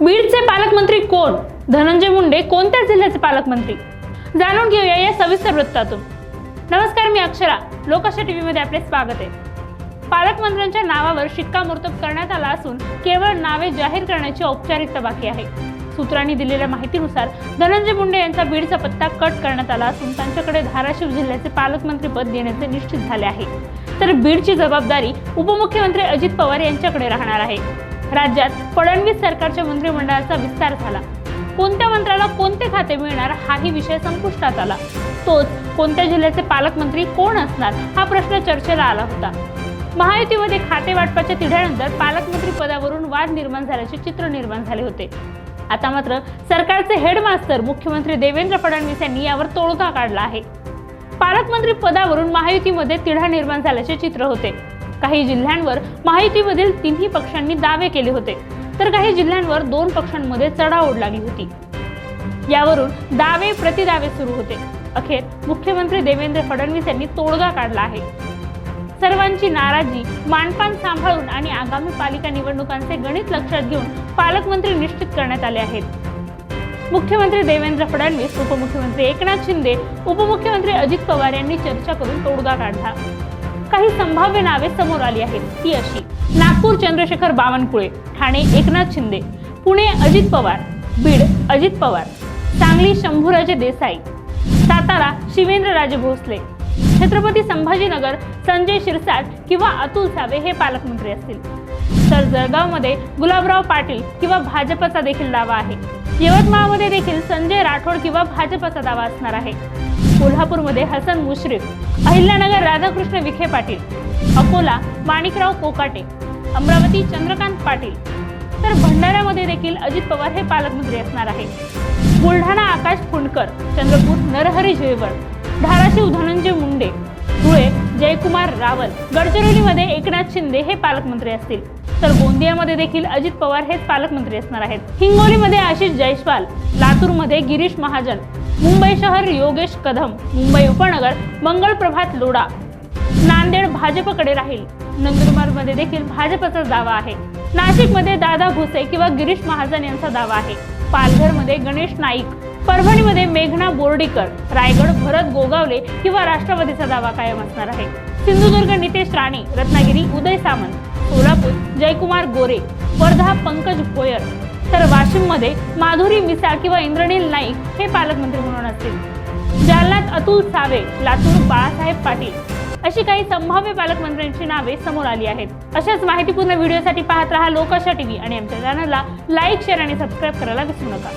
बीडचे पालकमंत्री कोण? धनंजय मुंडे कोणत्या जिल्ह्याचे पालकमंत्री? जाणून घेऊया या सविस्तर वृत्तातून. नमस्कार मी अक्षरा. लोकशा टीव्ही मध्ये आपले स्वागत आहे. पालकमंत्र्यांच्या नावावर शिक्कामोर्तब करण्यात आला असून केवळ नावे जाहीर करण्याची औपचारिकता बाकी आहे. सूत्रांनी दिलेल्या माहितीनुसार धनंजय मुंडे यांचा बीडचा पत्ता कट करण्यात आला असून त्यांच्याकडे धाराशिव जिल्ह्याचे पालकमंत्री पद देण्याचे निश्चित झाले आहे. तर बीडची जबाबदारी उपमुख्यमंत्री अजित पवार यांच्याकडे राहणार आहे. राज्यात फडणवीस सरकारच्या मंत्रिमंडळाचा विस्तार झाला. कोणत्या मंत्र्याला कोणते खाते मिळणार हाही विषय संपुष्टात आला. तोच कोणत्या जिल्ह्याचे पालकमंत्री कोण असणार हा प्रश्न चर्चेला आला होता. महायुतीमध्ये खाते वाटपाच्या तिढ्यानंतर पालकमंत्री पदावरून वाद निर्माण झाल्याचे चित्र निर्माण झाले होते. आता मात्र सरकारचे हेडमास्टर मुख्यमंत्री देवेंद्र फडणवीस यांनी यावर तोडगा काढला आहे. पालकमंत्री पदावरून महायुतीमध्ये तिढा निर्माण झाल्याचे चित्र होते. काही जिल्ह्यांवर माहितीमधील तिन्ही पक्षांनी दावे केले होते. तर काही जिल्ह्यांवर दोन पक्षांमध्ये चढाओढ लागली होती. यावरून दावे प्रतिदावे सुरू होते. अखेर मुख्यमंत्री देवेंद्र फडणवीस यांनी तोडगा काढला आहे. सर्वांची नाराजी मानपान सांभाळून आणि आगामी पालिका निवडणुकांचे गणित लक्षात घेऊन पालकमंत्री निश्चित करण्यात आले आहेत. मुख्यमंत्री देवेंद्र फडणवीस उपमुख्यमंत्री एकनाथ शिंदे उपमुख्यमंत्री अजित पवार यांनी चर्चा करून तोडगा काढला. काही संभाव्य नावे समोर आली आहेत. ती अशी. नागपूर चंद्रशेखर बावनकुळे ठाणे एकनाथ शिंदे पुणे अजित पवार बीड अजित पवार सांगली शंभूराजे देसाई सातारा शिवेंद्रराजे भोसले छत्रपती संभाजीनगर संजय शिरसाट किंवा अतुल सावे हे पालकमंत्री असतील. तर जळगावमध्ये गुलाबराव पाटील किंवा भाजपचा देखील दावा आहे. यवतमाळमध्ये देखील संजय राठोड किंवा भाजपचा दावा असणार आहे. कोल्हापूरमध्ये हसन मुश्रीफ अहिल्यानगर राधाकृष्ण विखे पाटील अकोला माणिकराव कोकाटे अमरावती चंद्रकांत पाटील. तर भंडाऱ्यामध्ये देखील अजित पवार हे पालकमंत्री असणार आहे बुलढाणा आकाश फुंडकर चंद्रपूर नरहरी झिरवळ धाराशिव धनंजय मुंडे धुळे जयकुमार रावल गडचिरोलीमध्ये एकनाथ शिंदे हे पालकमंत्री असतील. तर गोंदियामध्ये देखील अजित पवार हेच पालकमंत्री असणार आहेत. हिंगोलीमध्ये आशिष जयस्वाल लातूरमध्ये गिरीश महाजन मुंबई शहर योगेश कदम मुंबई उपनगर मंगळ प्रभात लोडा नांदेड भाजपकडे राहील. नंदुरबारमध्ये देखील भाजपचा दावा आहे. नाशिकमध्ये दादा भुसे किंवा गिरीश महाजन यांचा दावा आहे. पालघरमध्ये गणेश नाईक परभणीमध्ये मेघना बोर्डीकर रायगड भरत गोगावले किंवा राष्ट्रवादीचा दावा कायम असणार आहे. सिंधुदुर्ग नितेश राणे रत्नागिरी उदय सामंत सोलापूर जयकुमार गोरे वर्धा पंकज भोयर तर वाशिममध्ये माधुरी मिसाळ किंवा इंद्रनील नाईक हे पालकमंत्री म्हणून असतील. जालन्यात अतुल सावे लातूर बाळासाहेब पाटील अशी काही संभाव्य पालकमंत्र्यांची नावे समोर आली आहेत. अशाच माहितीपूर्ण व्हिडिओसाठी पाहत रहा लोकाशा टीव्ही आणि आमच्या चॅनलला लाईक शेअर आणि सबस्क्राईब करायला विसरू नका.